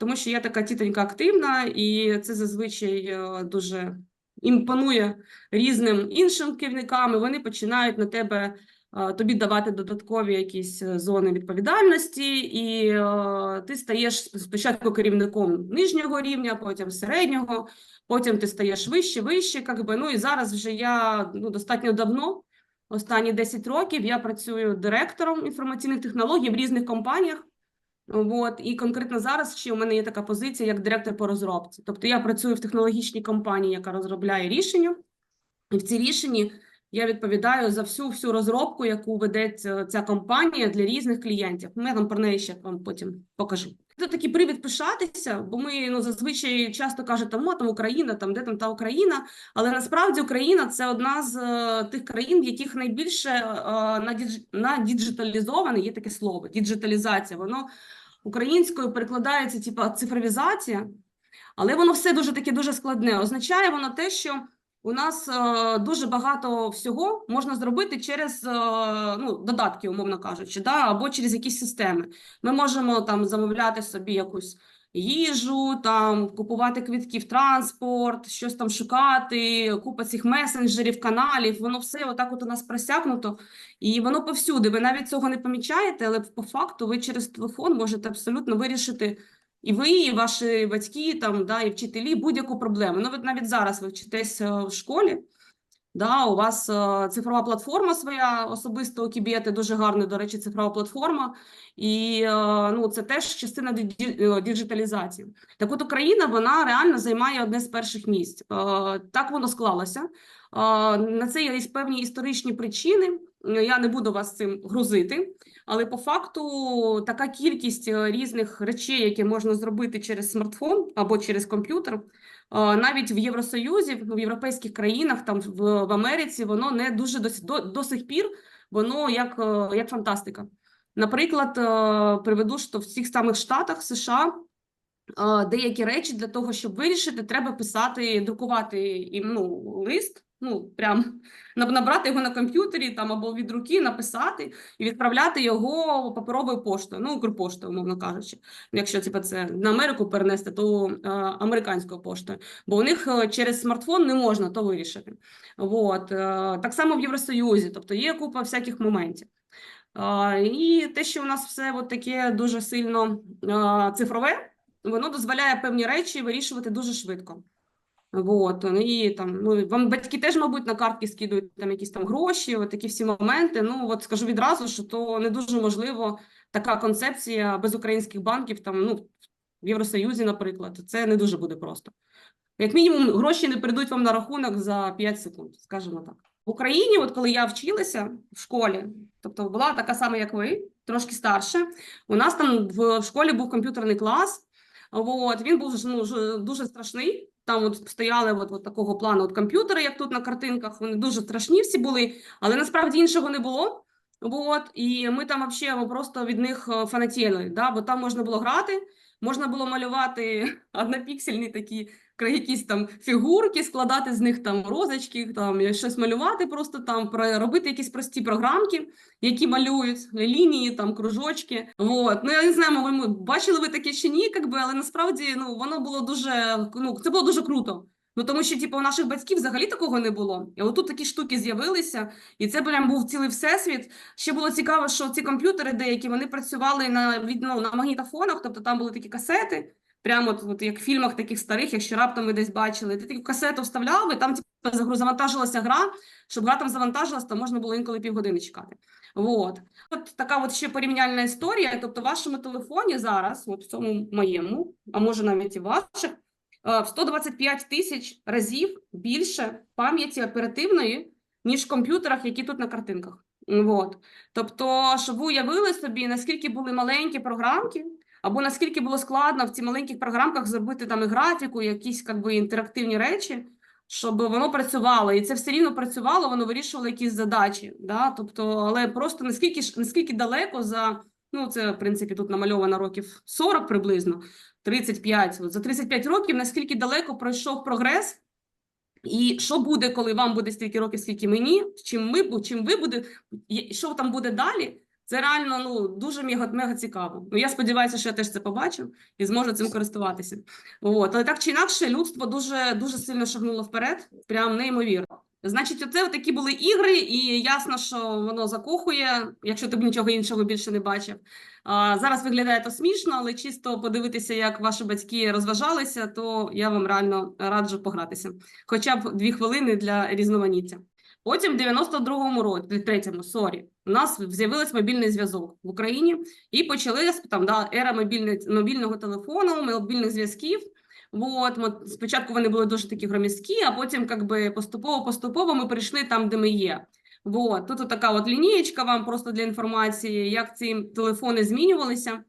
тому що я така тітонька активна, і це зазвичай е, дуже імпонує різним іншим керівникам, і вони починають на тебе е, тобі давати додаткові якісь е, зони відповідальності, і ти стаєш спочатку керівником нижнього рівня, потім середнього, потім ти стаєш вище, вище. Как би. Ну і зараз вже я ну, достатньо давно. Останні 10 років я працюю директором інформаційних технологій в різних компаніях. От, і конкретно зараз ще у мене є така позиція як директор по розробці. Тобто я працюю в технологічній компанії, яка розробляє рішення, і в цій рішенні я відповідаю за всю всю розробку, яку веде ця, компанія для різних клієнтів. Ну, Я там про неї ще вам потім покажу. Це такий привід пишатися, бо ми ну зазвичай часто кажуть, там, там Україна, там де там та Україна. Але насправді Україна це одна з е, тих країн, в яких найбільше е, надідж- надіджиталізоване, є таке слово, діджиталізація. Воно українською перекладається, типа цифровізація, але воно все дуже таке дуже складне. Означає воно те, що у нас е, дуже багато всього можна зробити через е, ну, додатки, умовно кажучи, да, або через якісь системи. Ми можемо там замовляти собі якусь їжу, там купувати квитки в транспорт, щось там шукати, купа цих месенджерів, каналів. Воно все отак от у нас просякнуто, і воно повсюди. Ви навіть цього не помічаєте, але по факту ви через телефон можете абсолютно вирішити. І ви, і ваші батьки, там, да, і вчителі будь-яку проблему. Ну, ви навіть зараз ви вчитесь е, в школі, да, у вас е, цифрова платформа своя особисто у Кібєти, дуже гарна, до речі, цифрова платформа. І е, ну, це теж частина е, діджиталізації. Так от Україна, вона реально займає одне з перших місць. Так воно склалося. На це є певні історичні причини. Я не буду вас цим грузити. Але по факту така кількість е, різних речей, які можна зробити через смартфон або через комп'ютер, навіть в Євросоюзі, в європейських країнах, там в, Америці, воно не дуже до, до, сих пір, воно як, е, як фантастика. Наприклад, е, приведу, що в цих самих штатах США деякі речі для того, щоб вирішити, треба писати, друкувати ну, лист, ну, прям набрати його на комп'ютері там або від руки, написати і відправляти його паперовою поштою, ну, Укрпоштою, умовно кажучи. Якщо типу, це на Америку перенести, то е, американською поштою, бо у них е, через смартфон не можна то вирішити. От. Е, так само в Євросоюзі, тобто є купа всяких моментів. Е, і те, що у нас все от таке дуже сильно е, цифрове, воно дозволяє певні речі вирішувати дуже швидко. Вот, і там, ну, вам батьки теж, мабуть, на картки скидують там якісь там гроші, от такі всі моменти. Ну, от скажу відразу, що то не дуже можливо така концепція без українських банків, там, ну, в Євросоюзі, наприклад, це не дуже буде просто. Як мінімум, гроші не прийдуть вам на рахунок за 5 секунд, скажімо так. В Україні, от коли я вчилася в школі, тобто була така сама, як ви, трошки старше, у нас там в, школі був комп'ютерний клас, от, він був ну, дуже страшний, там от стояли от, от такого плану от комп'ютери, як тут на картинках. Вони дуже страшні всі були, але насправді іншого не було. От, і ми там взагалі просто від них е, фанатіли, да? бо там можна було грати, можна було малювати однопіксельні такі якісь там фігурки, складати з них там розочки, там щось малювати, просто там робити якісь прості програмки, які малюють лінії, там кружочки. Вот. Ну я не знаю, ви бачили ви таке чи ні, якби, але насправді ну воно було дуже ну це було дуже круто. Ну тому що, типу, у наших батьків взагалі такого не було. І отут такі штуки з'явилися, і це прям був цілий всесвіт. Ще було цікаво, що ці комп'ютери деякі вони працювали на ну, на магнітофонах, тобто там були такі касети. Прямо от, от як в фільмах таких старих, якщо раптом ви десь бачили, ти таку касету вставляв, і там типу, завантажилася гра. Щоб гра там завантажилась, то можна було інколи півгодини чекати. Вот. От така от ще порівняльна історія. Тобто, в вашому телефоні зараз, от в цьому моєму, а може навіть і ваших, е, в 125 тисяч разів більше пам'яті оперативної, ніж в комп'ютерах, які тут на картинках. Вот. Тобто, щоб ви уявили собі, наскільки були маленькі програмки, або наскільки було складно в цих маленьких програмках зробити там і графіку, якісь как би, інтерактивні речі, щоб воно працювало. І це все рівно працювало, воно вирішувало якісь задачі. Да? Тобто, але просто наскільки, наскільки далеко за, ну це в принципі тут намальовано років 40 приблизно, 35. От за 35 років, наскільки далеко пройшов прогрес, і що буде, коли вам буде стільки років, скільки мені, чим ми, чим ви буде, що там буде далі, Це реально ну дуже мега, мега цікаво. Ну я сподіваюся, що я теж це побачу і зможу цим користуватися. От, але так чи інакше, людство дуже дуже сильно шагнуло вперед, прям неймовірно. Значить, оце такі були ігри, і ясно, що воно закохує, якщо ти б нічого іншого більше не бачив. А, зараз виглядає то смішно, але чисто подивитися, як ваші батьки розважалися, то я вам реально раджу погратися. Хоча б дві хвилини для різноманіття. Потім, в 92-му році, третьому, сорі, у нас з'явився мобільний зв'язок в Україні, і почалася там да, ера мобільний, мобільного телефону, мобільних зв'язків. Вот, ми, спочатку вони були дуже такі громіздкі, а потім как би, поступово-поступово ми прийшли там, де ми є. Вот, тут така от лінієчка вам просто для інформації, як ці телефони змінювалися.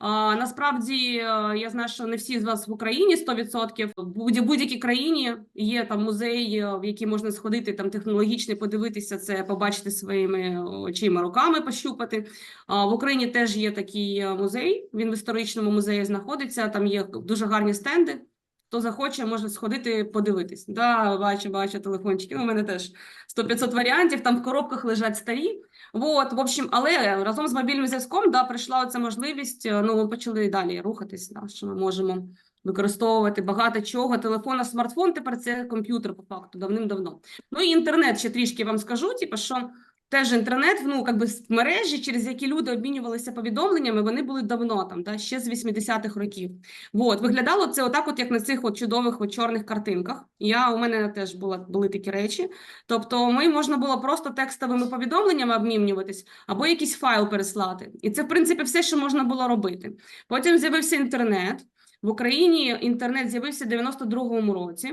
Насправді, е, я знаю, що не всі з вас в Україні 100%. В будь- будь-якій країні є там музей, е, в який можна сходити, там технологічний, подивитися це, побачити своїми очима, руками, пощупати. В Україні теж є такий е, музей. Він в історичному музеї знаходиться. Там є дуже гарні стенди. Хто захоче, може сходити подивитись. Да, бачу, бачу телефончики. У мене теж 100-500 варіантів. Там в коробках лежать старі. Вот, в общем, але разом з мобільним зв'язком да, прийшла оця можливість. е, Ну, ми почали далі рухатись, да, що ми можемо використовувати багато чого. Телефон, а смартфон тепер це комп'ютер по факту давним-давно. Ну і інтернет ще трішки вам скажу. Типу, що теж інтернет, ну якби мережі, через які люди обмінювалися повідомленнями, вони були давно там, да, ще з 80-х років. Вот, виглядало це отак, от як на цих от чудових от чорних картинках. Я у мене теж була були такі речі. Тобто, ми можна було просто текстовими повідомленнями обмінюватись або якийсь файл переслати. І це, в принципі, все, що можна було робити. Потім з'явився інтернет. В Україні інтернет з'явився в 92-му році.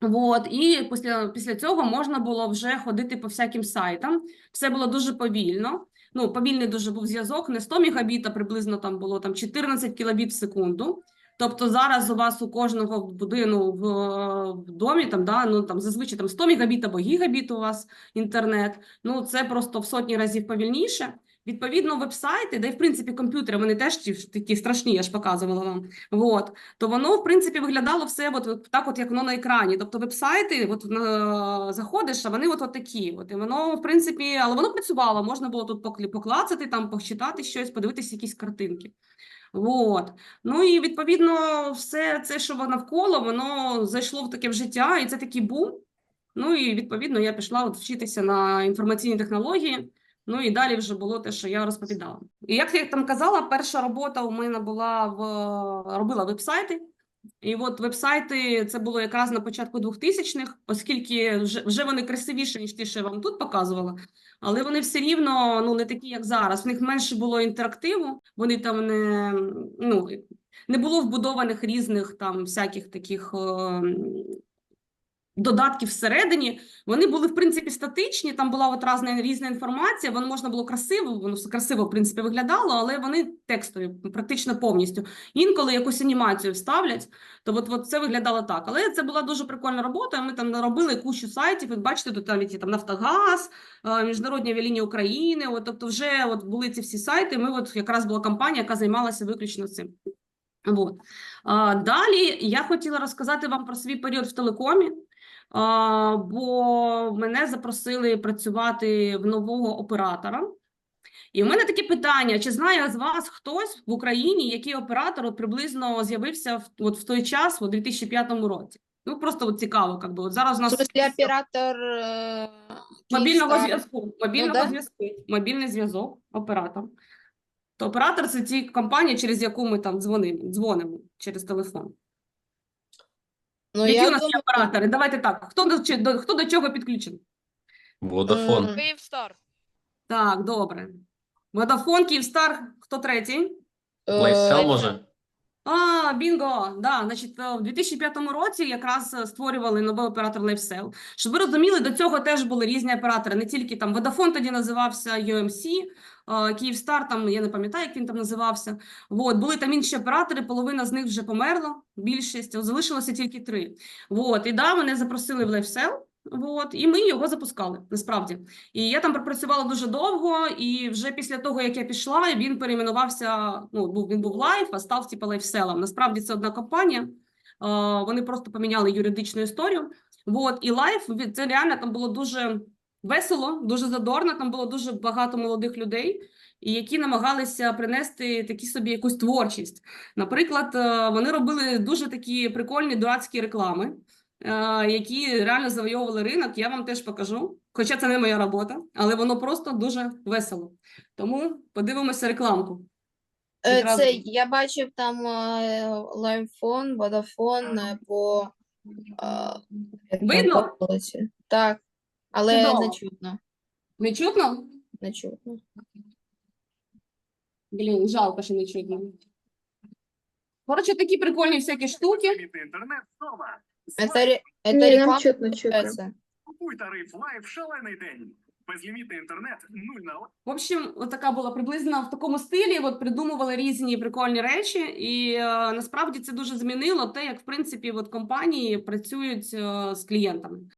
Вот, і після, після цього можна було вже ходити по всяким сайтам. Все було дуже повільно. Ну, повільний дуже був зв'язок, не 100 мегабіт, а приблизно там було там 14 кілобіт в секунду. Тобто зараз у вас у кожного будину в, в домі там, да, ну там зазвичай там 100 мегабіт або гігабіт у вас інтернет. Ну це просто в сотні разів повільніше. Відповідно, веб-сайти, де в принципі комп'ютери, вони теж ті такі страшні, я ж показувала вам. Вот. То воно в принципі виглядало все от, от так, от як воно на екрані. Тобто веб-сайти, от на, заходиш, а вони от, от такі. От і воно в принципі, але воно працювало. Можна було тут поклацати, там почитати щось, подивитися якісь картинки. Вот. Ну і відповідно, все це, що навколо, воно зайшло в таке в життя, і це такий бум. Ну і відповідно я пішла от вчитися на інформаційні технології. Ну і далі вже було те, що я розповідала. І як я там казала, перша робота у мене була в робила веб-сайти. І от веб-сайти це було якраз на початку 2000-х, оскільки вже, вже вони красивіші, ніж ті, що я вам тут показувала. Але вони все рівно ну не такі, як зараз. В них менше було інтерактиву. Вони там не ну не було вбудованих різних там всяких таких. Додатків всередині вони були в принципі статичні. Там була от різна, різна інформація. Воно можна було красиво, воно все красиво в принципі виглядало, але вони текстові практично повністю. Інколи якусь анімацію вставлять, то от, от це виглядало так. Але це була дуже прикольна робота. Ми там наробили кучу сайтів. От бачите, тут навіть там Нафтогаз, е, Міжнародні авіалінії України. От, тобто, вже от були ці всі сайти. Ми от якраз була компанія, яка займалася виключно цим. Вот. А, далі я хотіла розказати вам про свій період в телекомі. Бо мене запросили працювати в нового оператора. І в мене таке питання: чи знає з вас хтось в Україні, який оператор от приблизно з'явився в, от в той час, у 2005 році? Ну, просто от цікаво, як би. От зараз у нас смысле оператор э, мобільного зв'язку, мобільного да. зв'язку, мобільний зв'язок, оператор. То оператор це ті компанії, через яку ми там дзвонимо, дзвонимо через телефон. Ну, Які я у нас є думаю, оператори? Давайте так. Хто до, чи- до, хто до чого підключений? Водафон. М. Київстар. Так, добре. Водафон, Київстар, хто третій? э, Лайсел може? А, бінго! Да, значить, е, в 2005 році якраз е, створювали новий оператор LifeSell. Щоб ви розуміли, до цього теж були різні оператори, не тільки там Vodafone тоді називався UMC, е, Київстар, там я не пам'ятаю, як він там називався. Вот, були там інші оператори, половина з них вже померла, більшість, залишилося тільки три. Вот, і да, мене запросили в LifeSell. Вот, і ми його запускали насправді. І я там пропрацювала дуже довго, і вже після того, як я пішла, він перейменувався. Ну, був він був лайф, а став типу лайфселом. Насправді це одна компанія. Е, Вони просто поміняли юридичну історію. Вот, і лайф це реально там було дуже весело, дуже задорно. Там було дуже багато молодих людей, які намагалися принести такі собі якусь творчість. Наприклад, е, вони робили дуже такі прикольні дурацькі реклами, е, які реально завойовували ринок. Я вам теж покажу. Хоча це не моя робота, але воно просто дуже весело. Тому подивимося рекламку. Е, відразу. Це я бачив там Лаймфон, Водафон по Видно? Так, але Чудово. не чутно. Не чутно? Не чутно. Блін, жалко, що не чутно. Коротше, такі прикольні всякі штуки. Інтернет вдома. Це, ре- це Ні, нам чутно, чутно. Це. Купуй тариф лайф шалений день. Безлімітний інтернет, нуль на В общем, от така була приблизно в такому стилі. От придумували різні прикольні речі, і е, насправді це дуже змінило те, як в принципі от компанії працюють е, з клієнтами.